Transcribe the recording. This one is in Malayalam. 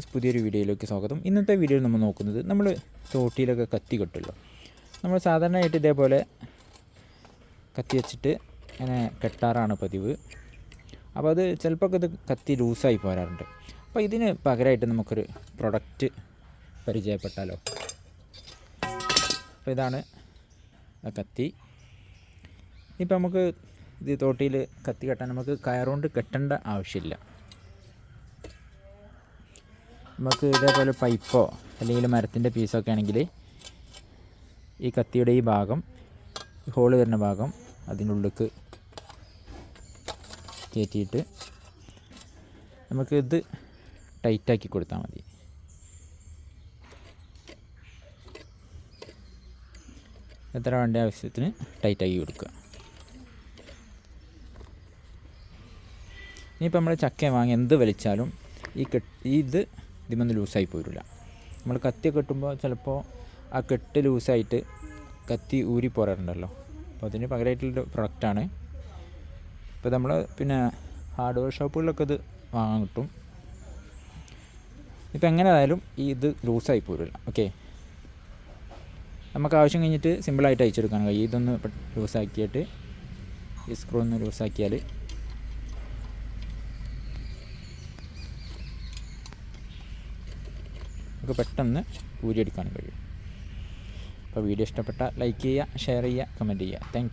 ഫ്രണ്ട്സ് പുതിയൊരു വീഡിയോയിലേക്ക് സ്വാഗതം. ഇന്നത്തെ വീഡിയോയിൽ നമ്മൾ നോക്കുന്നത് നമ്മൾ തോട്ടിയിലൊക്കെ കത്തി കെട്ടുമല്ലോ നമ്മൾ സാധാരണയായിട്ട് ഇതേപോലെ കത്തി വെച്ചിട്ട് ഇങ്ങനെ കെട്ടാറാണ് പതിവ്. അപ്പോൾ അത് ചിലപ്പോൾ ഇത് കത്തി ലൂസായി പോരാറുണ്ട്. അപ്പോൾ ഇതിന് പകരമായിട്ട് നമുക്കൊരു പ്രൊഡക്റ്റ് പരിചയപ്പെട്ടാലോ? അപ്പോൾ ഇതാണ് കത്തി. ഇപ്പം നമുക്ക് ഇത് തോട്ടിയിൽ കത്തി കെട്ടാൻ നമുക്ക് കയറുകൊണ്ട് കെട്ടേണ്ട ആവശ്യമില്ല. നമുക്ക് ഇതേപോലെ പൈപ്പോ അല്ലെങ്കിൽ മരത്തിന്റെ പീസൊക്കെ ആണെങ്കിൽ ഈ കത്തിയുടെ ഈ ഭാഗം ഹോൾ വരുന്ന ഭാഗം അതിന്റെ ഉള്ളിലേക്ക് കയറ്റിയിട്ട് നമുക്ക് ഇത് ടൈറ്റാക്കി കൊടുത്താൽ മതി. എത്ര വേണ്ട ആവശ്യത്തിന് ടൈറ്റാക്കി കൊടുക്കുക. ഇനിയിപ്പോൾ നമ്മൾ ചക്ക വാങ്ങി എന്ത് വലിച്ചാലും ഈ കെട്ട് ഇത് ഇതിമൊന്നും ലൂസായി പോരില്ല നമ്മൾ കത്തി കെട്ടുമ്പോൾ ചിലപ്പോൾ ആ കെട്ട് ലൂസായിട്ട് കത്തി ഊരി പോരാറുണ്ടല്ലോ. അപ്പോൾ അതിന് പകരമായിട്ടുള്ള പ്രൊഡക്റ്റാണ് ഇപ്പോൾ നമ്മൾ പിന്നെ ഹാർഡ്വെയർ ഷോപ്പുകളിലൊക്കെ ഇത് വാങ്ങാൻ കിട്ടും. ഇപ്പം എങ്ങനെ ആയാലും ഈ ഇത് ലൂസായി പോരില്ല ഓക്കെ. നമുക്ക് ആവശ്യം കഴിഞ്ഞിട്ട് സിമ്പിളായിട്ട് അയച്ചെടുക്കാൻ കഴിയും ഇതൊന്ന് ലൂസാക്കിയിട്ട് ഈ സ്ക്രൂ ഒന്ന് ലൂസാക്കിയാൽ നമുക്ക് പെട്ടെന്ന് ഊരിയെടുക്കാനും കഴിയും. അപ്പോൾ വീഡിയോ ഇഷ്ടപ്പെട്ടാൽ ലൈക്ക് ചെയ്യുക ഷെയർ ചെയ്യുക കമന്റ് ചെയ്യുക. താങ്ക്